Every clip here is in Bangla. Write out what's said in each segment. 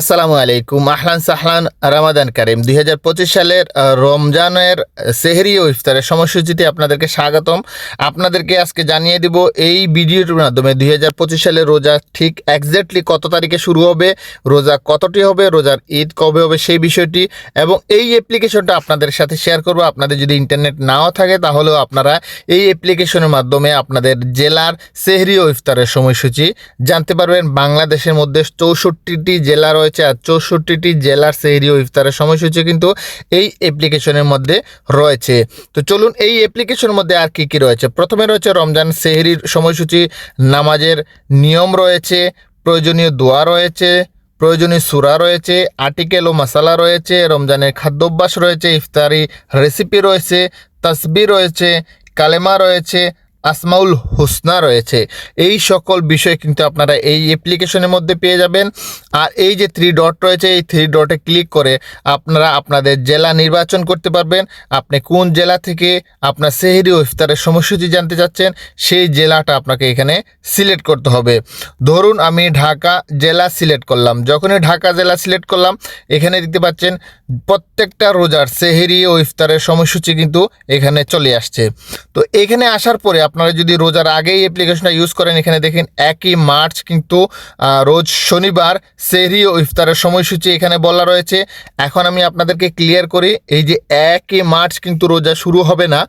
আসসালামু আলাইকুম, আহলান সাহলান, রামাদান কারিম। দুই হাজার পঁচিশ সালের রমজানের সেহরি ও ইফতারের সময়সূচিতে আপনাদেরকে স্বাগতম। আপনাদেরকে আজকে জানিয়ে দিব এই ভিডিওটির মাধ্যমে দুই সালের রোজা ঠিক একজ্যাক্টলি কত তারিখে শুরু হবে, রোজা কতটি হবে, রোজার ঈদ কবে হবে সেই বিষয়টি, এবং এই অ্যাপ্লিকেশনটা আপনাদের সাথে শেয়ার করব। আপনাদের যদি ইন্টারনেট নাও থাকে, তাহলেও আপনারা এই অ্যাপ্লিকেশনের মাধ্যমে আপনাদের জেলার সেহরি ও ইফতারের সময়সূচি জানতে পারবেন। বাংলাদেশের মধ্যে চৌষট্টিটি জেলা রয়েছে আর চৌষট্টিটি জেলার সেহরি ও ইফতারের সময়সূচি কিন্তু এই অ্যাপ্লিকেশনের মধ্যে রয়েছে। তো চলুন এই অ্যাপ্লিকেশনের মধ্যে আর কি কি রয়েছে? প্রথমে রয়েছে রমজান সেহরির সময়সূচি, নামাজের নিয়ম রয়েছে, প্রয়োজনীয় দোয়া রয়েছে, প্রয়োজনীয় সুরা রয়েছে, আর্টিকেল ও মশালা রয়েছে, রমজানের খাদ্যাভ্যাস রয়েছে, ইফতারি রেসিপি রয়েছে, তসবি রয়েছে, কালেমা রয়েছে আসমাউল হুসনা রয়েছে। এই সকল বিষয় কিন্তু আপনারা এই অ্যাপ্লিকেশনের মধ্যে পেয়ে যাবেন। আর এই যে থ্রি ডট রয়েছে, এই থ্রি ডটে ক্লিক করে আপনারা আপনাদের জেলা নির্বাচন করতে পারবেন। আপনি কোন জেলা থেকে আপনার সেহেরি ও ইফতারের সময়সূচি জানতে চাচ্ছেন, সেই জেলাটা আপনাকে এখানে সিলেক্ট করতে হবে। ধরুন আমি ঢাকা জেলা সিলেক্ট করলাম। যখনই ঢাকা জেলা সিলেক্ট করলাম, এখানে দেখতে পাচ্ছেন প্রত্যেকটা রোজার সেহেরি ও ইফতারের সময়সূচি কিন্তু এখানে চলে আসছে। তো এখানে আসার পরে আপনারা যদি রোজার আগেই অ্যাপ্লিকেশনটা ইউজ করেন, এখানে দেখেন একই মার্চ কিন্তু রোজ শনিবার সেহরি ও ইফতারের সময়সূচি এখানে বলা রয়েছে। এখন আমি আপনাদেরকে ক্লিয়ার করি, এই যে একই মার্চ কিন্তু রোজা শুরু হবে না,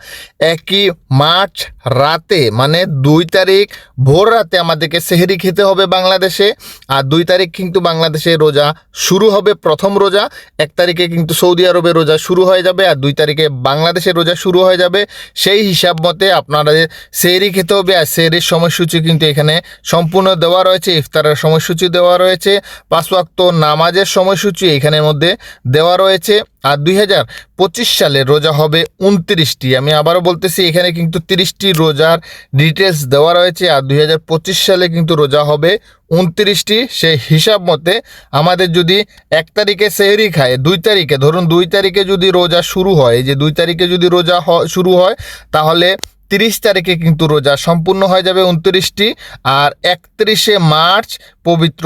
একই মার্চ রাতে মানে দুই তারিখ ভোর রাতে আমাদেরকে সেহরি খেতে হবে বাংলাদেশে, আর দুই তারিখ কিন্তু বাংলাদেশে রোজা শুরু হবে প্রথম রোজা, এক তারিখে কিন্তু সৌদি আরবে রোজা শুরু হয়ে যাবে, আর দুই তারিখে বাংলাদেশে রোজা শুরু হয়ে যাবে। সেই হিসাব মতে আপনাদের সেহরি খেতে হবে আর সেহরির সময়সূচি কিন্তু এখানে সম্পূর্ণ দেওয়া রয়েছে, ইফতারের সময়সূচি দেওয়া রয়েছে পাঁচ ওয়াক্ত নামাজের সময়সূচি এখানের মধ্যে দেওয়া রয়েছে আর দুই হাজার পঁচিশ সালে রোজা হবে উনত্রিশটি। আমি আবারও বলতেছি, এখানে কিন্তু তিরিশটি রোজার ডিটেলস দেওয়া রয়েছে আর দুই হাজার পঁচিশ সালে কিন্তু রোজা হবে উনত্রিশটি। সেই হিসাব মতে আমাদের যদি এক তারিখে সেহরি খায়, দুই তারিখে, ধরুন দুই তারিখে যদি রোজা শুরু হয় যে দুই তারিখে যদি রোজা শুরু হয়, তাহলে তিরিশ তারিখে কিন্তু রোজা সম্পূর্ণ হয়ে যাবে উনত্রিশটি আর একত্রিশে মার্চ পবিত্র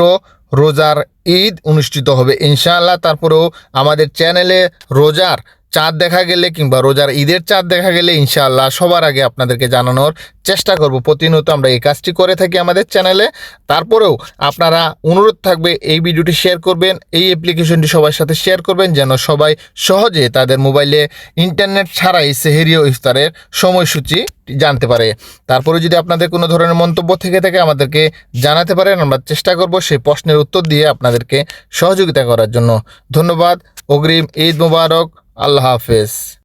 রোজার ঈদ অনুষ্ঠিত হবে। ইনশাআল্লাহ তারপরেও আমাদের চ্যানেলে রোজার চাঁদ দেখা গেলে কিংবা রোজার ঈদের চাঁদ দেখা গেলে ইনশাআল্লাহ সবার আগে আপনাদেরকে জানানোর চেষ্টা করব। প্রতিনিয়ত আমরা এই কাজটি করে থাকি আমাদের চ্যানেলে। তারপরেও আপনারা অনুরোধ থাকবে, এই ভিডিওটি শেয়ার করবেন, এই অ্যাপ্লিকেশনটি সবার সাথে শেয়ার করবেন যেন সবাই সহজে তাদের মোবাইলে ইন্টারনেট ছাড়াই সেহেরি ও ইফতারের সময়সূচি জানতে পারে। তারপরে যদি আপনাদের কোনো ধরনের মন্তব্য থেকে থাকে আমাদেরকে জানাতে পারেন, আমরা চেষ্টা করব সেই প্রশ্নের উত্তর দিয়ে আপনাদেরকে সহযোগিতা করার জন্য। ধন্যবাদ, অগ্রিম ঈদ মুবারক। আল্লাহ হাফেজ।